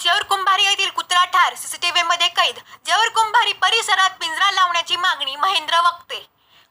जेवरकुंभारी येथील कुत्रा ठार सीसीटीव्ही मध्ये कैद जेवर कुंभारी परिसरात पिंजरा लावण्याची मागणी महेंद्र वक्ते.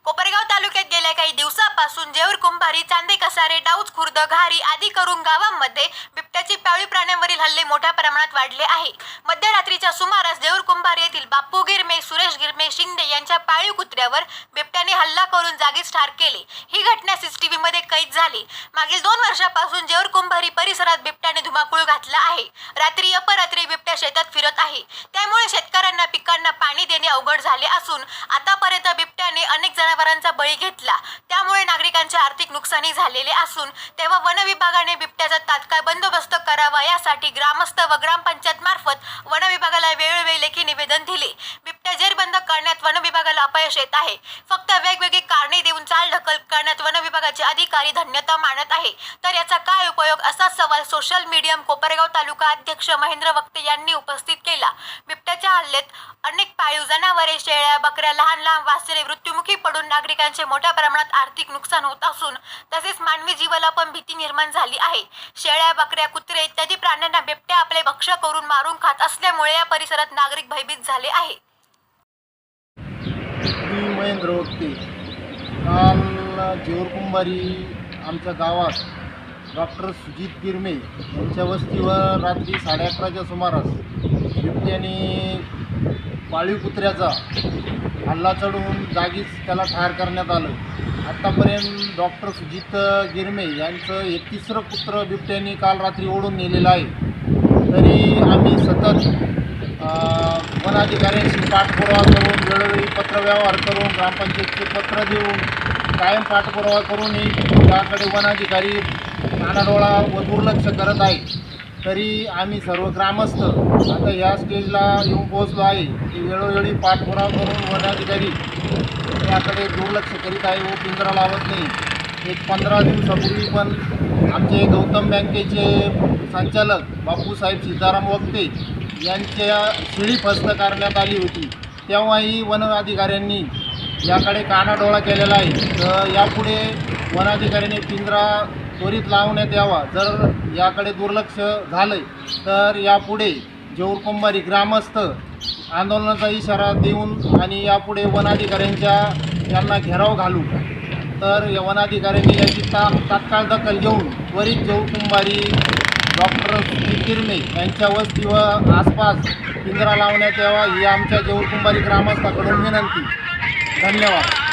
कोपरगाव तालुक्यात गेल्या काही दिवसापासून जेवर कुंभारी चांदे कसारे डाऊज खुर्द घारी आदी करून गावांमध्ये बिबट्याची पाळीव प्राण्यांवरील हल्ले मोठ्या प्रमाणात वाढले आहे मध्यरात्रीच्या सुमारास जेवर कुंभारी येथील बाप्पू गिरमे सुरेश गिरमे शिंदे यांच्या पाळीव कुत्र्यावर बिबट्याने हल्ला करून जागीच ठार केले. ही घटना सीसीटीव्ही मध्ये कैद झाली. मागील दोन वर्षापासून जेवर कुंभारी परिसरात बिबट्याने धुमाकूळ घातला आहे. रात्री अपरात्री बिबट्या शेतात फिरत आहे. त्यामुळे शेतकऱ्यांना पिकांना पाणी देणे अवघड झाले असून आतापर्यंत बिबट्याने अनेक जनावरांचा बळी घेतला. त्यामुळे नागरिकांचे आर्थिक नुकसानी झालेले असून तेव्हा वन विभागाने बिबट्याचा तात्काळ बंदोबस्त करावा यासाठी ग्रामस्थ व ग्रामपंचायत मार्फत वन विभागाला वेळोवेळी लेखी निवेदन दिले. बिबट्या जेरबंद करण्यात वन विभागाला अपयश येत आहे. फक्त वेगवेगळी कारणे देऊन चाल ढकल करण्यात वन विभागाचे अधिकारी धन्यता मानत आहे. तर याचा काय उपयोग असा सवाल सोशल मीडियम कोपरगाव तालुका अध्यक्ष महेंद्र वक्ते यांनी उपस्थित केला. बिबट्याच्या हल्ल्यात अनेक पाळीव जनावरे शेळ्या बकऱ्या लहान लहान वासरे मृत्युमुखी पडून नागरिकांचे मोठ्या प्रमाणात आर्थिक नुकसान होत असून तसेच मानवी जीवाला पण भीती निर्माण झाली आहे. शेळ्या बकऱ्या कुत्रे इत्यादी प्राण्यांना बिबट्या आपले भक्ष्य करून मारून खात असल्यामुळे या परिसरात नागरिक भयभीत झाले आहे मी महेंद्र वक्ते. काल जेऊर कुंभारी आमच्या गावात डॉक्टर सुजित गिरमे यांच्या वस्तीवर रात्री साडे अकराच्या सुमारास बिबट्याने पाळीव कुत्र्याचा हल्ला चढवून जागीच त्याला ठार करण्यात आलं. आत्तापर्यंत डॉक्टर सुजित गिरमे यांचं हे तिसरं कुत्र बिबट्याने काल रात्री ओढून नेलेलं आहे. तरी आम्ही सतत वनाधिकाऱ्यांशी पाठपुरावा करून वेळोवेळी पत्रव्यवहार करून ग्रामपंचायतचे पत्र देऊन कायम पाठपुरावा करूनही त्याकडे वनाधिकारी नानाडोळा व दुर्लक्ष करत आहे तरी आम्ही सर्व ग्रामस्थ आता या स्टेजला येऊन पोहोचलो आहे. की वेळोवेळी पाठपुरावा करून वनाधिकारी याकडे दुर्लक्ष करीत आहे व पिंजरा लावत नाही. एक पंधरा दिवसापूर्वी पण आमचे गौतम बँकेचे संचालक बापूसाहेब सीताराम वक्ते यांच्या शिळी फस्त करण्यात आली होती. तेव्हाही वन अधिकाऱ्यांनी याकडे कानाडोळा केलेला आहे. तर यापुढे वनाधिकाऱ्यांनी पिंजरा त्वरित लावण्यात यावा. जर याकडे दुर्लक्ष झालं तर यापुढे जेऊरकुंभारी ग्रामस्थ आंदोलनाचा इशारा देऊन आणि यापुढे वनाधिकाऱ्यांच्या यांना घेराव घालू. तर या वनाधिकाऱ्यांनी याची ता तात्काळ दखल घेऊन त्वरित जेऊरकुंभारी डॉक्टर सुनील किरमे यांच्या वस्ती व आसपास पिंजरा लावण्यात यावा ही आमच्या जेऊरकुंभारी ग्रामस्थाकडून विनंती. धन्यवाद.